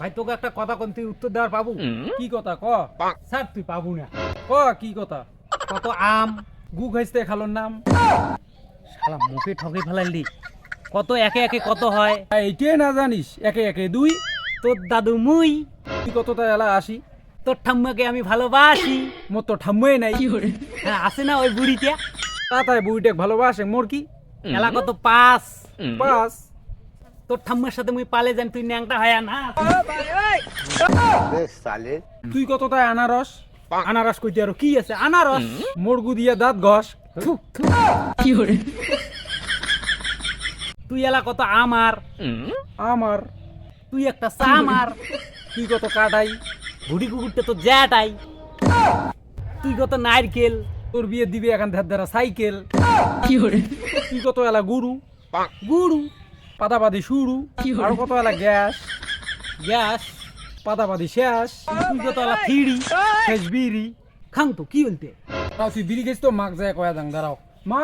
ভাই তোকে একটা কথা কোন তুই উত্তর দেওয়ার পাবো? কি কথা? ক? স্যার তুই পাবো না। ক কি কথা? কত আম গু খাইতে খালোর নাম? শালা মুখে ঠকে ফেলাইলি। কত একে একে কত হয়? এইটাই না জানিস? একে একে দুই। তোর দাদু মুই। তুই কত তাই এলা আসি? তোর ঠাম্মাকে আমি ভালোবাসি। মোর তো ঠাম্মাই নাই। হ্যাঁ আছে না ওই বুড়িটা? তা তাই বুইটেক ভালোবাসে মোর কি? এলা কত পাস। পাস? তোর ঠাম্মার সাথে মুই পালে যান তুই ন্যাংটা হয় না তুই কত তাই আনারস? আনারস কইতে আর কি আছে? আনারস মোর গু দিয়া দাঁত ঘষ। থু, থু। তুই এলা কত আমার? আমার। তুই একটা চা আমার তুই কত কাটাই? ঘুড়ি কুকুরটা তো জ্যাটাই তুই কত নারকেল? তোর বিয়ে দিবি এখান ধার ধারা সাইকেল। তুই কত এলা গুরু? গুড়ু পাতাবাদি শুরু। আর কত এলা গ্যাস? গ্যাস পাতাপাতি শেষ কত এলা থিড়ি শেষ বিড়ি। খাং তো কি বলতে তাও তুই বিড়ি গেছিস তো? মাক যায় কয়া দাং দাঁড়াও। মা